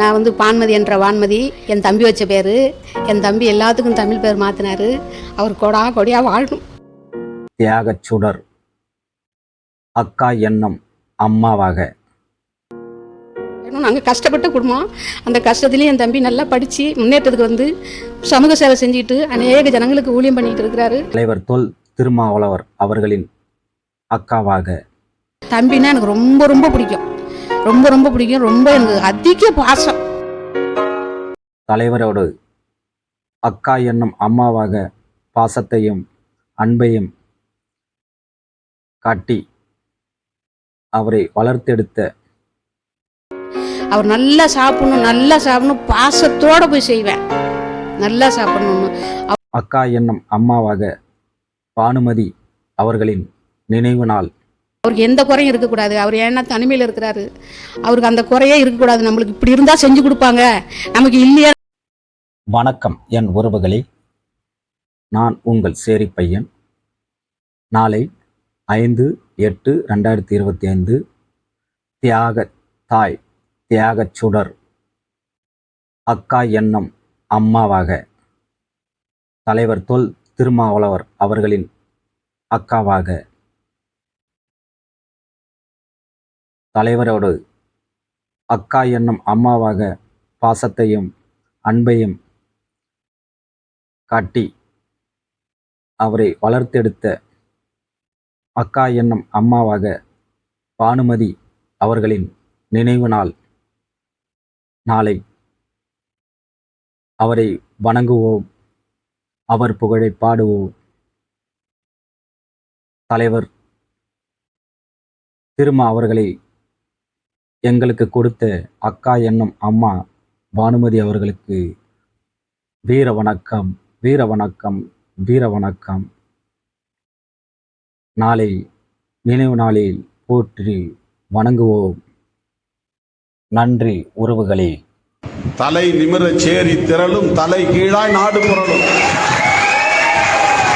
நான் வந்து பான்மதி என்ற வான்மதி என் தம்பி வச்ச பேர். என் தம்பி எல்லாத்துக்கும் தமிழ் பேர் மாற்றினாரு அவர் கொடா கொடியாக வாழணும். தியாகச் சுடர் அக்கா எண்ணம் அம்மாவாக. நாங்கள் கஷ்டப்பட்ட குடும்பம். அந்த கஷ்டத்துலேயும் என் தம்பி நல்லா படித்து முன்னேற்றத்துக்கு வந்து சமூக சேவை செஞ்சுட்டு அநேக ஜனங்களுக்கு ஊழியம் பண்ணிட்டு இருக்கிறாரு. தலைவர் தொல் திருமாவளவர் அவர்களின் அக்காவாக. தம்பினா எனக்கு ரொம்ப ரொம்ப பிடிக்கும். ரொம்ப ரொம்ப பிடிக்கும். ரொம்ப எனக்கு அதிக பாசம். தலைவரோடு அக்கா என்னும் அம்மாவாக பாசத்தையும் அன்பையும் காட்டி அவரை வளர்த்தெடுத்த அவர் நல்லா சாப்பிடணும் நல்லா சாப்பிடணும். பாசத்தோடு போய் செய்வேன். நல்லா சாப்பிடணும்னு. அக்கா என்னும் அம்மாவாக பானுமதி அவர்களின் நினைவு நாள் அவருக்கு எந்த குறையும் இருக்கக்கூடாது. அவர் ஏன்னா தனிமையில் இருக்கிறாரு. அவருக்கு அந்த குறையே இருக்கக்கூடாது. நம்மளுக்கு இப்படி இருந்தால் செஞ்சு கொடுப்பாங்க. நமக்கு இல்லையா? வணக்கம் என் உறவுகளே. நான் உங்கள் சேரி பையன். நாளை ஐந்து எட்டு ரெண்டாயிரத்தி இருபத்தி ஐந்து தியாக தாய் தியாகச் சுடர். அக்கா எண்ணம் அம்மாவாக தலைவர் தொல் திருமாவளவர் அவர்களின் அக்காவாக தலைவரோடு அக்கா என்னும் அம்மாவாக பாசத்தையும் அன்பையும் காட்டி அவரை வளர்த்தெடுத்த அக்கா என்னும் அம்மாவாக பானுமதி அவர்களின் நினைவு நாள் நாளை அவரை வணங்குவோம். அவர் புகழை பாடுவோம். தலைவர் திருமா அவர்களை எங்களுக்கு கொடுத்த அக்கா என்னும் அம்மா பானுமதி அவர்களுக்கு வீர வணக்கம் வீர வணக்கம் வீர வணக்கம். நாளை நினைவு நாளில் போற்றி வணங்குவோம். நன்றி உறவுகளே. தலை நிமிர சேரி திரளும் தலை கீழாய் நாடு புரளும்.